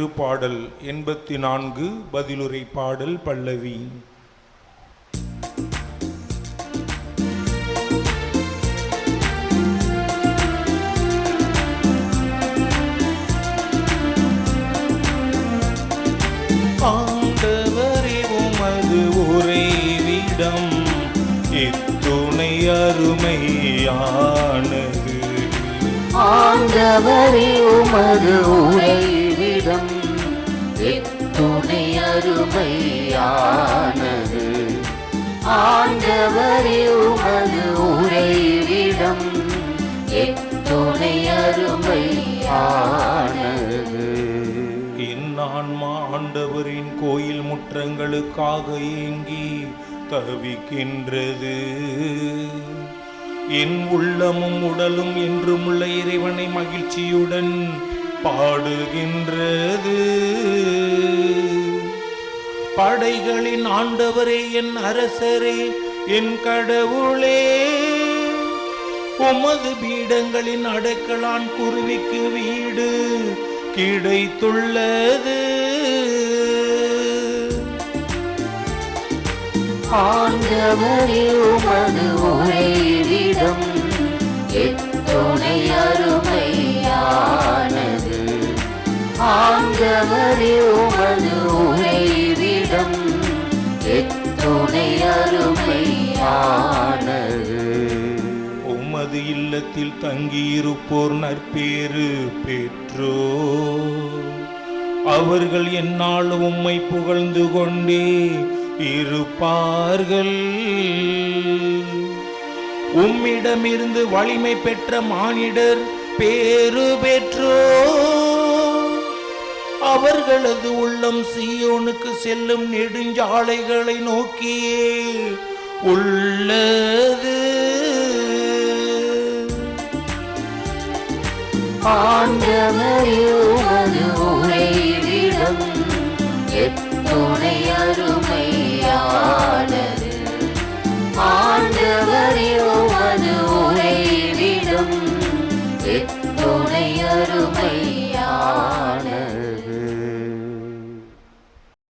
திருப்பாடல் எண்பத்தி நான்கு பதிலுரை பாடல் பல்லவி. ஆண்டவரே உமது உறைவிடம் இத்துணை அருமையானது. ஆண்டவரே உமது உறைவிடம் அருமையானது ஆண்டவரே உமது உறைவிடம் எத்துணை அருமையானது. என் ஆண்டவரின் கோயில் முற்றங்களுக்காக ஏங்கி தவிக்கின்றது. என் உள்ளமும் உடலும் என்றும் உள்ள இறைவனை மகிழ்ச்சியுடன் பாடுகின்றது. படைகளின் ஆண்டவரே என் அரசரே என் கடவுளே. உமது பீடங்களின் அடைக்கலான் குருவிக்கு வீடு கிடைத்துள்ளது. ஆண்டவரே உமது எத்துணை அருமையானது. ஆண்டவரே உமது வேதம் எத்துணை அருமையானது உமது இல்லத்தில் தங்கியிருப்போர் நற்பேறு பெற்றோ. அவர்கள் என்னால் உம்மை புகழ்ந்து கொண்டே இருப்பார்கள். உம்மிடமிருந்து வலிமை பெற்ற மானிடர் பேறு பெற்றோ. அவர்களது உள்ளம் சியோனுக்கு செல்லும் நெடுஞ்சாலைகளை நோக்கியே உள்ளது. ஆண்டவரையிடம் எத்துணை அருமையானது. ஆண்டவரையோ அது உரையிடம் எத்துணை